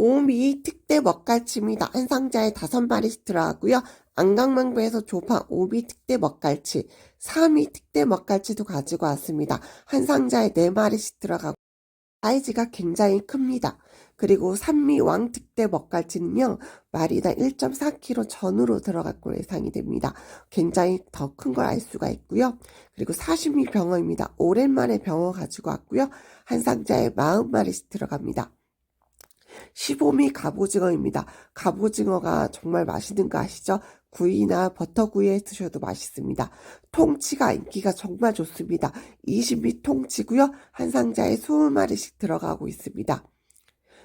오미 특대 먹갈치입니다. 한 상자에 다섯 마리씩 들어가고요. 안강망배에서 조파 오미 특대 먹갈치, 3위 특대 먹갈치도 가지고 왔습니다. 한 상자에 네 마리씩 들어가고 사이즈가 굉장히 큽니다. 그리고 산미 왕특대 먹갈치는요, 마리당 1.4kg 전후로 들어갈 걸로 예상이 됩니다. 굉장히 더 큰 걸 알 수가 있고요. 그리고 사시미 병어입니다. 오랜만에 병어 가지고 왔고요. 한 상자에 40마리씩 들어갑니다. 15미 갑오징어입니다. 갑오징어가 정말 맛있는 거 아시죠? 구이나 버터구이에 드셔도 맛있습니다. 통치가 인기가 정말 좋습니다. 20미 통치고요. 한 상자에 20마리씩 들어가고 있습니다.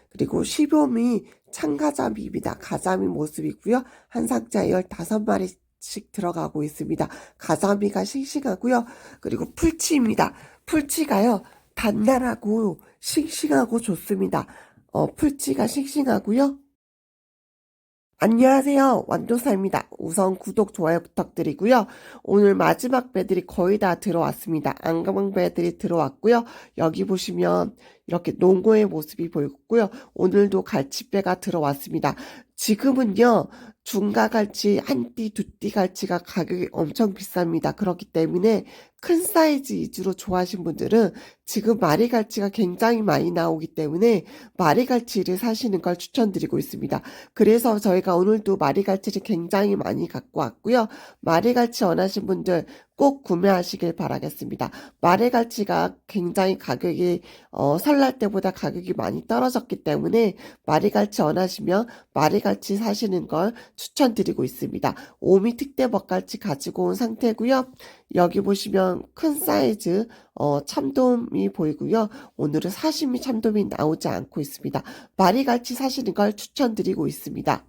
그리고 15미 참가자미입니다. 가자미 모습이고요. 한 상자에 15마리씩 들어가고 있습니다. 가자미가 싱싱하고요. 그리고 풀치입니다. 풀치가요. 단단하고 싱싱하고 좋습니다. 어, 풀치가 싱싱하고요. 안녕하세요. 완도사입니다. 우선 구독, 좋아요 부탁드리고요. 오늘 마지막 배들이 거의 다 들어왔습니다. 안가방 배들이 들어왔고요. 여기 보시면 이렇게 농어의 모습이 보이고요. 오늘도 갈치배가 들어왔습니다. 지금은요. 중가 갈치, 한 띠, 두 띠 갈치가 가격이 엄청 비쌉니다. 그렇기 때문에 큰 사이즈 위주로 좋아하신 분들은 지금 마리 갈치가 굉장히 많이 나오기 때문에 마리 갈치를 사시는 걸 추천드리고 있습니다. 그래서 저희가 오늘도 마리 갈치를 굉장히 많이 갖고 왔고요. 마리 갈치 원하신 분들 꼭 구매하시길 바라겠습니다. 마리갈치가 굉장히 가격이 어, 설날 때보다 가격이 많이 떨어졌기 때문에 마리갈치 원하시면 마리갈치 사시는 걸 추천드리고 있습니다. 오미 특대 먹갈치 가지고 온 상태고요. 여기 보시면 큰 사이즈 어, 참돔이 보이고요. 오늘은 사시미 참돔이 나오지 않고 있습니다. 마리갈치 사시는 걸 추천드리고 있습니다.